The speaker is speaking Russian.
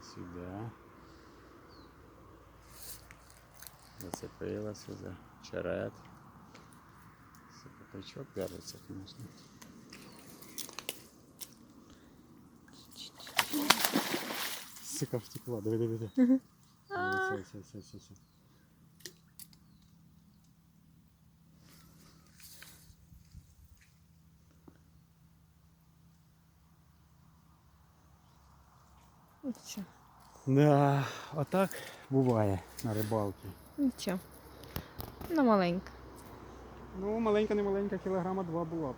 І сюди. Зацепилася за черед. Сипотачок в'яжеться, звісно. Сука втекла, диви, диви, диви. Все, все, все, все, все. Нічого. Да, отак буває на рибалці. Нічого. Ну, маленька. Ну, маленька, не маленька, кілограма два була б.